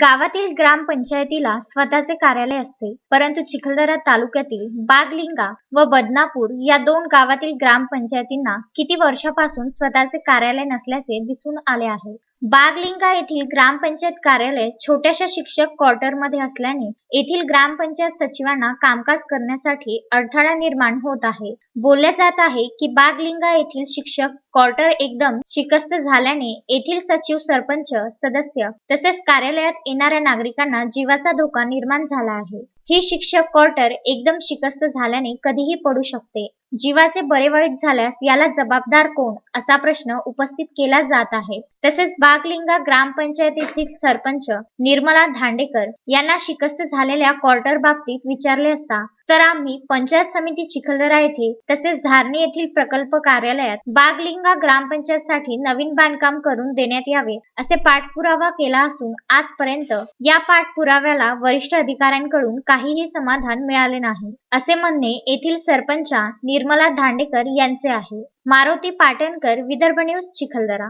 गावातील ग्रामपंचायतीला स्वतःचे कार्यालय असते परंतु चिखलदरा तालुक्यातील बागलिंगा व बदनापूर या दोन गावातील ग्रामपंचायतींना किती वर्षापासून स्वतःचे कार्यालय नसल्याचे दिसून आले आहे. बागलिंगा येथील ग्रामपंचायत कार्यालय छोट्याशा शिक्षक क्वार्टरमध्ये असल्याने येथील ग्रामपंचायत सचिवांना कामकाज करण्यासाठी अडथळा निर्माण होत आहे. बोलले जात आहे की बागलिंगा येथील शिक्षक क्वार्टर एकदम शिकस्त झाल्याने येथील सचिव सरपंच सदस्य तसेच कार्यालयात येणाऱ्या नागरिकांना जीवाचा धोका निर्माण झाला आहे. ही शिक्षक क्वार्टर एकदम शिकस्त झाल्याने कधीही पडू शकते. जीवाचे बरे वाईट झाल्यास याला जबाबदार कोण? असा प्रश्न उपस्थित केला जात आहे. तसेच बागलिंगा ग्रामपंचायतीतील सरपंच निर्मला धांडेकर यांना शिकस्त झालेल्या क्वार्टर बाबतीत विचारले असता तर आम्ही पंचायत समिती चिखलदरा येथे तसेच धारणी येथील प्रकल्प कार्यालयात बागलिंगा ग्रामपंचायतसाठी नवीन बांधकाम करून देण्यात यावे असे पाठपुरावा केला असून आजपर्यंत या पाठपुराव्याला वरिष्ठ अधिकाऱ्यांकडून काहीही समाधान मिळाले नाही असे म्हणणे येथील सरपंचा निर्मला धांडेकर यांचे आहे. मारुती पाटणकर विदर्भ न्यूज चिखलदरा.